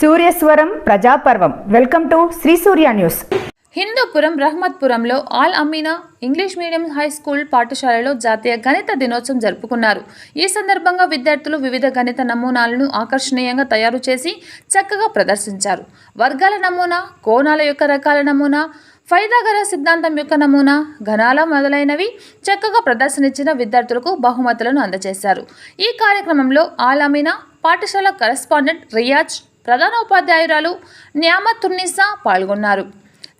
సూర్యస్వరం ప్రజాపర్వం. Welcome to Sri Surya news. Hindupuram రహ్మత్పురంలో Al Ameena English medium high school పాఠశాలలో జాతీయ గణిత దినోత్సవం జరుపుకున్నారు. ఈ సందర్భంగా విద్యార్థులు వివిధ గణిత నమూనాలను ఆకర్షణీయంగా తయారు చేసి చక్కగా ప్రదర్శించారు. వర్గాల నమూనా కోణాల యొక్క రకాల నమూనా ఫైదాగర సిద్ధాంతం యొక్క నమూనా ఘనాల మొదలైనవి చక్కగా ప్రదర్శనిచ్చిన విద్యార్థులకు బహుమతులను అందజేశారు. ఈ కార్యక్రమంలో ఆల్ అమీనా పాఠశాల కరెస్పాండెంట్ రియాజ్ ప్రధానోపాధ్యాయురాలు న్యామతున్నీసా పాల్గొన్నారు.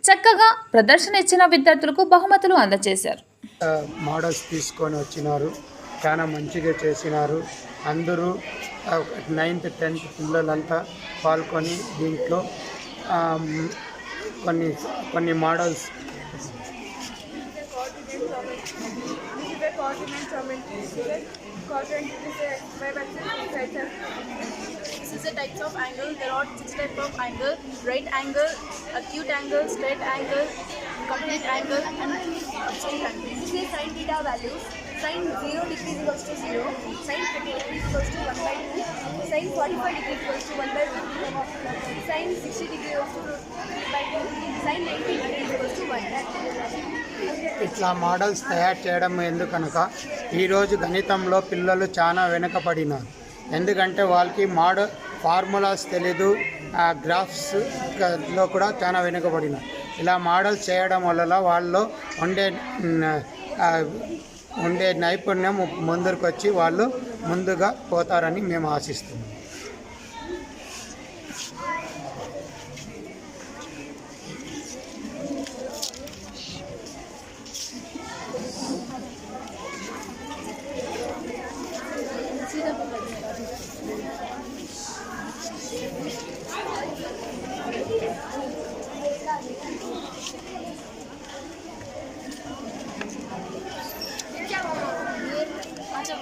చక్కగా ప్రదర్శన ఇచ్చిన విద్యార్థులకు బహుమతులు అందజేశారు మోడల్స్ తీసుకొని వచ్చినారు చాలా మంచిగా చేసినారు అందరూ నైన్త్ టెన్త్ పిల్లలంతా పాల్గొని దీంట్లో కొన్ని కొన్ని models This is the types of angle. There are six types of angle: right angle, acute angle, straight angle, complete angle, and obscure angle. This is sine theta values. Sine 0 degree equals to 0. Sine 30 degree equals to 1 by 2. Sine 45 degree equals to 1 by 2. Sine 60 degree equals to 3 by 2. Sine 90 degree equals to 1. ఇట్లా models తయారు చేయడం ఎందుకనక ఈరోజు గణితంలో పిల్లలు చాలా వెనుకబడినారు ఎందుకంటే వాళ్ళకి model formulas తెలీదు గ్రాఫ్స్లో గ్రాఫ్స్లో కూడా చాలా వెనుకబడిన. ఇలా మోడల్స్ చేయడం వల్ల వాళ్ళు ఉండే ఉండే నైపుణ్యం ముందరికి వచ్చి వాళ్ళు ముందుగా పోతారని మేము ఆశిస్తున్నాం.